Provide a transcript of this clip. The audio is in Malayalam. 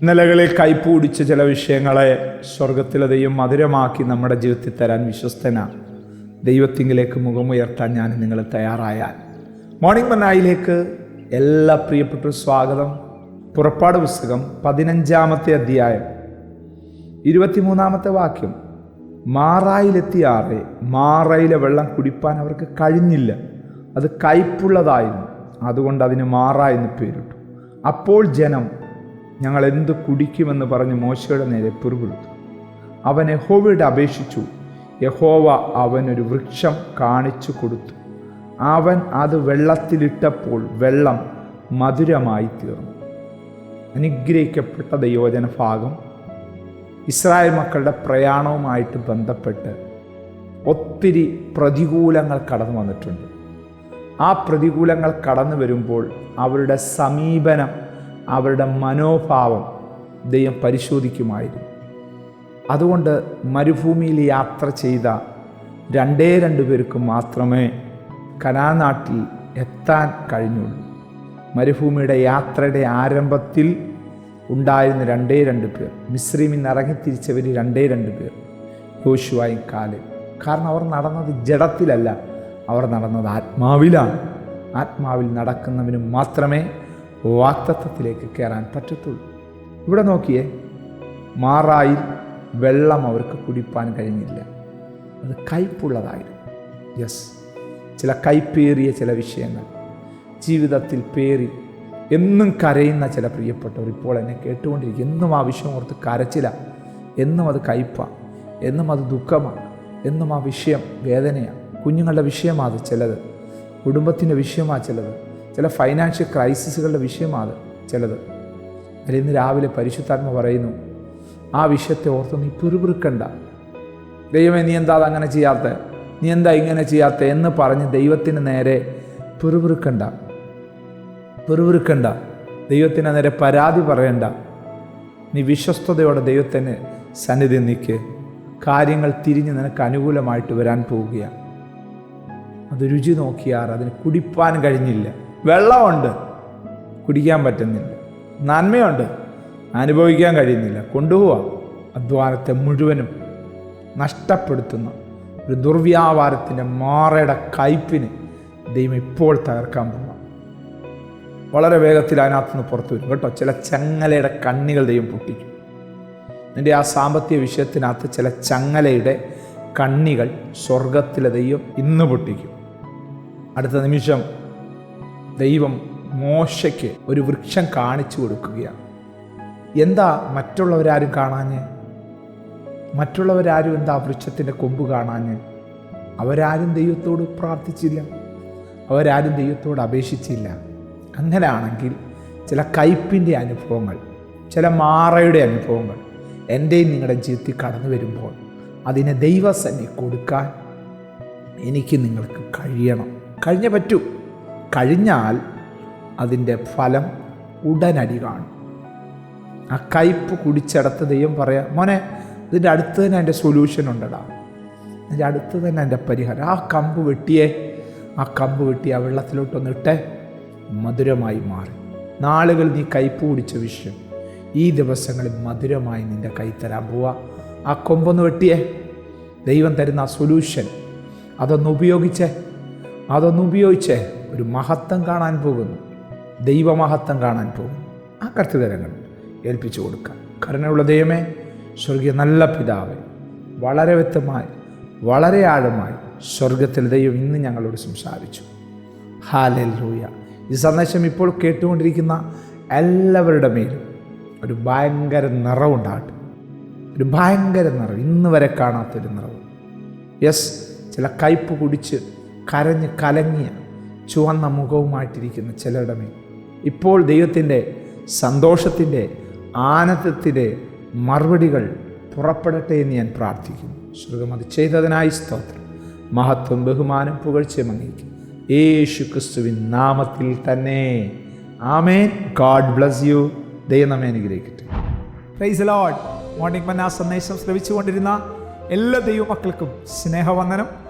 ഇന്നലകളിൽ കൈപ്പൂടിച്ച ചില വിഷയങ്ങളെ സ്വർഗത്തിലെ ദൈവം മധുരമാക്കി നമ്മുടെ ജീവിതത്തിൽ തരാൻ വിശ്വസ്തനാണ് ദൈവത്തിങ്കിലേക്ക് മുഖമുയർത്താൻ ഞാൻ നിങ്ങൾ തയ്യാറായാൽ. മോർണിംഗ് മനായിലേക്ക് എല്ലാ പ്രിയപ്പെട്ട സ്വാഗതം. പുറപ്പാട് പുസ്തകം പതിനഞ്ചാമത്തെ അധ്യായം. ഇരുപത്തിമൂന്നാമത്തെ വാക്യം. മാറായിലെത്തിയാറെ മാറയിലെ വെള്ളം കുടിപ്പാൻ അവർക്ക് കഴിഞ്ഞില്ല. അത് കയ്പുള്ളതായിരുന്നു. അതുകൊണ്ട് അതിന് മാറ എന്ന് പേരിട്ടു. അപ്പോൾ ജനം ഞങ്ങൾ എന്ത് കുടിക്കുമെന്ന് പറഞ്ഞ് മോശയുടെ നേരെ പിറുപിറുത്തു. അവൻ യഹോവയുടെ അപേക്ഷിച്ചു. യഹോവ അവനൊരു വൃക്ഷം കാണിച്ചു കൊടുത്തു. അവൻ അത് വെള്ളത്തിലിട്ടപ്പോൾ വെള്ളം മധുരമായി തീർന്നു. അനുഗ്രഹിക്കപ്പെട്ട ദയോജന ഭാഗം. ഇസ്രായേൽ മക്കളുടെ പ്രയാണവുമായിട്ട് ബന്ധപ്പെട്ട് ഒത്തിരി പ്രതികൂലങ്ങൾ കടന്നു വന്നിട്ടുണ്ട്. ആ പ്രതികൂലങ്ങൾ കടന്നു വരുമ്പോൾ അവരുടെ സമീപനം അവരുടെ മനോഭാവം ദൈവം പരിശോധിക്കുമായിരുന്നു. അതുകൊണ്ട് മരുഭൂമിയിൽ യാത്ര ചെയ്ത രണ്ടേ രണ്ടു പേർക്ക് മാത്രമേ കനാനാട്ടിൽ എത്താൻ കഴിഞ്ഞുള്ളൂ. മരുഭൂമിയുടെ യാത്രയുടെ ആരംഭത്തിൽ ഉണ്ടായിരുന്ന രണ്ടേ രണ്ട് പേർ മിശ്രീമിൽ നിന്ന് ഇറങ്ങിത്തിരിച്ചവർ രണ്ടേ രണ്ട് പേർ യോശുവായും കാലും കാരണം അവർ നടന്നത് ജഡത്തിലല്ല അവർ നടന്നത് ആത്മാവിലാണ്. ആത്മാവിൽ നടക്കുന്നവന് മാത്രമേ വാക്തത്വത്തിലേക്ക് കയറാൻ പറ്റത്തുള്ളൂ. ഇവിടെ നോക്കിയേ മാറായിൽ വെള്ളം അവർക്ക് കുടിപ്പാൻ കഴിഞ്ഞില്ല. അത് കയ്പുള്ളതായിരുന്നു. യെസ് ചില കൈപ്പേറിയ ചില വിഷയങ്ങൾ ജീവിതത്തിൽ പേറി എന്നും കരയുന്ന ചില പ്രിയപ്പെട്ടവർ ഇപ്പോൾ എന്നെ കേട്ടുകൊണ്ടിരിക്കും എന്നും ആ വിഷയം ഓർത്ത് കരച്ചില എന്നും അത് കയ്പാണ് എന്നും അത് ദുഃഖമാണ് എന്നും ആ വിഷയം വേദനയാണ് കുഞ്ഞുങ്ങളുടെ വിഷയമാണ് അത് ചിലത് കുടുംബത്തിന്റെ വിഷയമാണ് ചിലത്. ചില ഫൈനാൻഷ്യൽ ക്രൈസിസുകളുടെ വിഷയമാണ് ചിലത്. അതിൽ ഇന്ന് രാവിലെ പരിശുദ്ധാത്മ പറയുന്നു ആ വിഷയത്തെ ഓർത്ത് നീ പിറുപിറുക്കണ്ട. ദൈവമേ നീ എന്താ അങ്ങനെ ചെയ്യാത്ത നീ എന്താ ഇങ്ങനെ ചെയ്യാത്ത എന്ന് പറഞ്ഞ് ദൈവത്തിന് നേരെ പിറുപിറുക്കണ്ട. പിറുപിറുക്കണ്ട. ദൈവത്തിന് നേരെ പരാതി പറയണ്ട. നീ വിശ്വസ്തയോടെ ദൈവത്തിന് സന്നിധി നിൽക്ക്. കാര്യങ്ങൾ തിരിഞ്ഞ് നിനക്ക് അനുകൂലമായിട്ട് വരാൻ പോവുകയാണ്. അത് രുചി നോക്കിയാർ അതിന് കുടിപ്പാൻ കഴിഞ്ഞില്ല. വെള്ളമുണ്ട്. കുടിക്കാൻ പറ്റുന്നില്ല. നന്മയുണ്ട്. അനുഭവിക്കാൻ കഴിയുന്നില്ല. കൊണ്ടുപോവാം. അധ്വാനത്തെ മുഴുവനും നഷ്ടപ്പെടുത്തുന്ന. ഒരു ദുർവ്യാപാരത്തിന്റെ മാറയുടെ കയ്പിന് ദൈവം ഇപ്പോൾ തകർക്കാൻ പോകാം വളരെ വേഗത്തിൽ അതിനകത്ത് നിന്ന് പുറത്തു വരും. കേട്ടോ ചില ചങ്ങലയുടെ കണ്ണികൾ ദൈവം പൊട്ടിക്കും. നിന്റെ ആ സാമ്പത്തിക വിഷയത്തിനകത്ത് ചില ചങ്ങലയുടെ കണ്ണികൾ സ്വർഗത്തിലെ ദൈവം ഇന്ന് പൊട്ടിക്കും. അടുത്ത നിമിഷം ദൈവം മോശയ്ക്ക് ഒരു വൃക്ഷം കാണിച്ചു കൊടുക്കുകയാണ്. എന്താ മറ്റുള്ളവരാരും കാണാഞ്ഞ്? മറ്റുള്ളവരാരും എന്താ വൃക്ഷത്തിന്റെ കൊമ്പ് കാണാഞ്ഞ്? അവരാരും ദൈവത്തോട് പ്രാർത്ഥിച്ചില്ല. അവരാരും ദൈവത്തോട് അപേക്ഷിച്ചില്ല. അങ്ങനെയാണെങ്കിൽ ചില കയ്പിന്റെ അനുഭവങ്ങൾ ചില മാറയുടെ അനുഭവങ്ങൾ എന്റെയും നിങ്ങളുടെ ജീവിതത്തിൽ കടന്നു വരുമ്പോൾ അതിനെ ദൈവസന്നി കൊടുക്കാൻ എനിക്ക് നിങ്ങൾക്ക് കഴിയണം. കഴിഞ്ഞേ പറ്റൂ. കഴിഞ്ഞാൽ അതിന്റെ ഫലം ഉടനടി കാണും. ആ കയ്പ് കുടിച്ചെടുത്ത് ദൈവം പറയാം മോനെ ഇതിന്റെ അടുത്ത് തന്നെ അതിന്റെ സൊല്യൂഷൻ ഉണ്ടടാ. അതിന്റെ അടുത്ത് തന്നെ അതിന്റെ പരിഹാരം. ആ കമ്പ് വെട്ടിയേ ആ കമ്പ് വെട്ടി ആ വെള്ളത്തിലോട്ടൊന്ന് ഇട്ടേ മധുരമായി മാറി. നാളുകൾ നീ കയ്പ് കുടിച്ച വിഷയം ഈ ദിവസങ്ങളിൽ മധുരമായി നിന്റെ കൈ തരാൻ പോവാ. ആ കൊമ്പൊന്ന് വെട്ടിയേ. ദൈവം തരുന്ന ആ സൊല്യൂഷൻ അതൊന്ന് ഉപയോഗിച്ചേ. അതൊന്ന് ഉപയോഗിച്ചേ. ഒരു മഹത്വം കാണാൻ പോകുന്നു. ദൈവമഹത്വം കാണാൻ പോകുന്നു. ആ കർത്തതരങ്ങൾ ഏൽപ്പിച്ചു കൊടുക്കാം. കരുണയുള്ള ദൈവമേ സ്വർഗീയ നല്ല പിതാവ് വളരെ വ്യക്തമായി വളരെ ആഴമായി സ്വർഗത്തിൽ ദൈവം ഇന്ന് ഞങ്ങളോട് സംസാരിച്ചു. ഹാലൽ ലൂയ ഈ സന്ദേശം ഇപ്പോൾ കേട്ടുകൊണ്ടിരിക്കുന്ന എല്ലാവരുടെ മേലും ഒരു ഭയങ്കര നിറവുണ്ടാകട്ടെ ഒരു ഭയങ്കര നിറവ്. ഇന്ന് വരെ കാണാത്തൊരു നിറവ്. യെസ് ചില കയ്പ് കുടിച്ച് കരഞ്ഞ് കലങ്ങിയ ചുവന്ന മുഖവുമായിട്ടിരിക്കുന്ന ചിലരുടെ ഇപ്പോൾ ദൈവത്തിന്റെ സന്തോഷത്തിന്റെ ആനന്ദത്തിന്റെ മറുപടികൾ പുറപ്പെടട്ടെ എന്ന് ഞാൻ പ്രാർത്ഥിക്കുന്നു. സ്വർഗം അത് ചെയ്തതിനായി സ്തോത്രം. മഹത്വം ബഹുമാനം പുകഴ്ച മങ്ങിക്കും യേശു ക്രിസ്തുവിൻ നാമത്തിൽ തന്നെ. ആമേൻ. God bless you. ദൈവം നമ്മെ അനുഗ്രഹിക്കട്ടെ. Price load. മോർണിംഗ് മന്ന സന്ദേശം ശ്രവിച്ചുകൊണ്ടിരുന്ന എല്ലാ ദൈവമക്കൾക്കും സ്നേഹവന്ദനം.